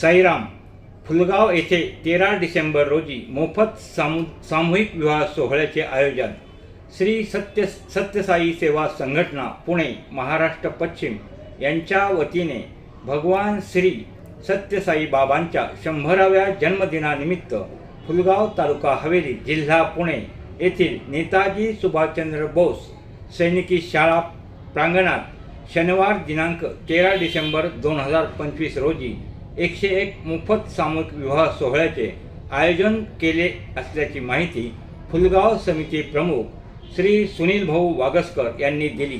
साईराम फुलगाव येथे तेरा डिसेंबर रोजी मोफत सामू सामूहिक विवाह सोहळ्याचे आयोजन. श्री सत्य सत्यसाई सेवा संघटना पुणे महाराष्ट्र पश्चिम यांच्या वतीने भगवान श्री सत्यसाई बाबांच्या शंभराव्या जन्मदिनानिमित्त फुलगाव तालुका हवेली जिल्हा पुणे येथील नेताजी सुभाषचंद्र बोस सैनिकी शाळा प्रांगणात शनिवार दिनांक तेरा डिसेंबर दोन हजार पंचवीस रोजी एकशे एक मोफत सामूहिक विवाह सोहळ्याचे आयोजन केले असल्याची माहिती फुलगाव समिती प्रमुख श्री सुनील भाऊ वागसकर यांनी दिली.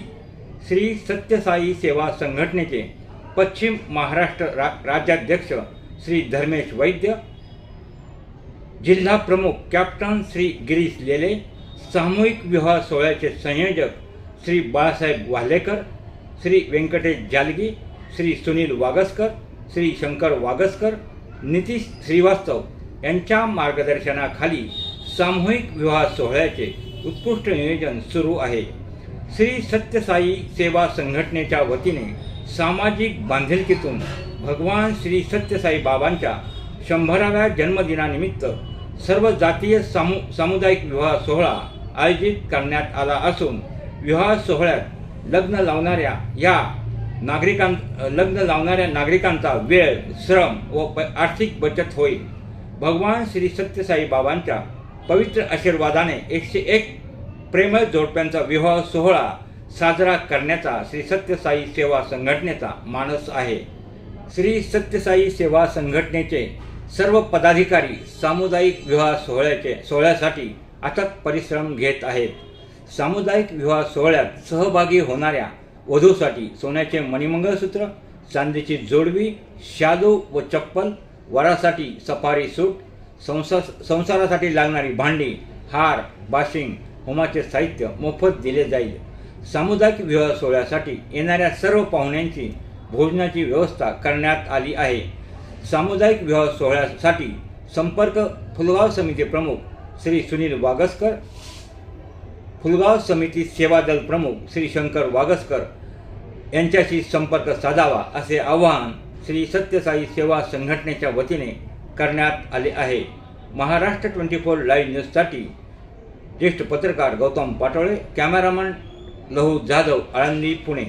श्री सत्यसाई सेवा संघटनेचे पश्चिम महाराष्ट्र रा राज्याध्यक्ष श्री धर्मेश वैद्य जिल्हा प्रमुख कॅप्टन श्री गिरीश लेले सामूहिक विवाह सोहळ्याचे संयोजक श्री बाळासाहेब वालेकर श्री व्यंकटेश जालगी श्री सुनील वागसकर श्री शंकर वागसकर नितीश श्रीवास्तव यांच्या मार्गदर्शनाखाली सामूहिक विवाह सोहळ्याचे उत्कृष्ट नियोजन सुरू आहे. श्री सत्यसाई सेवा संघटनेच्या वतीने सामाजिक बांधिलकीतून भगवान श्री सत्यसाई बाबांच्या शंभराव्या जन्मदिनानिमित्त सर्व जातीय सामु सामुदायिक विवाह सोहळा आयोजित करण्यात आला असून विवाह सोहळ्यात लग्न लावणाऱ्या या नागरिकां लग्न लावणाऱ्या नागरिकांचा वेळ श्रम व प आर्थिक बचत होईल. भगवान श्री सत्यसाई बाबांच्या पवित्र आशीर्वादाने एकशे एक प्रेमळ जोडप्यांचा विवाह सोहळा साजरा करण्याचा श्री सत्यसाई सेवा संघटनेचा मानस आहे. श्री सत्यसाई सेवा संघटनेचे सर्व पदाधिकारी सामुदायिक विवाह सोहळ्याचे सोहळ्यासाठी अथक परिश्रम घेत आहेत. सामुदायिक विवाह सोहळ्यात सहभागी होणाऱ्या वधूसाठी सोन्याचे मणिमंगळसूत्र चांदीची जोडवी शादू व चप्पल वरासाठी सफारी सूट संसार संसारासाठी लागणारी भांडी हार बाशिंग होमाचे साहित्य मोफत दिले जाईल. सामुदायिक विवाह सोहळ्यासाठी येणाऱ्या सर्व पाहुण्यांची भोजनाची व्यवस्था करण्यात आली आहे. सामुदायिक विवाह सोहळ्यासाठी संपर्क फुलगाव समिती प्रमुख श्री सुनील वागसकर फुलगाव समिती सेवा दल प्रमुख श्री शंकर वागसकर यांच्याशी संपर्क साधावा असे आवाहन श्री सत्यसाई सेवा संघटनेच्या वतीने करण्यात आले आहे. महाराष्ट्र ट्वेंटी फोर लाईव्ह न्यूजसाठी ज्येष्ठ पत्रकार गौतम पाटोळे कॅमेरामन लहू जाधव आळंदी पुणे.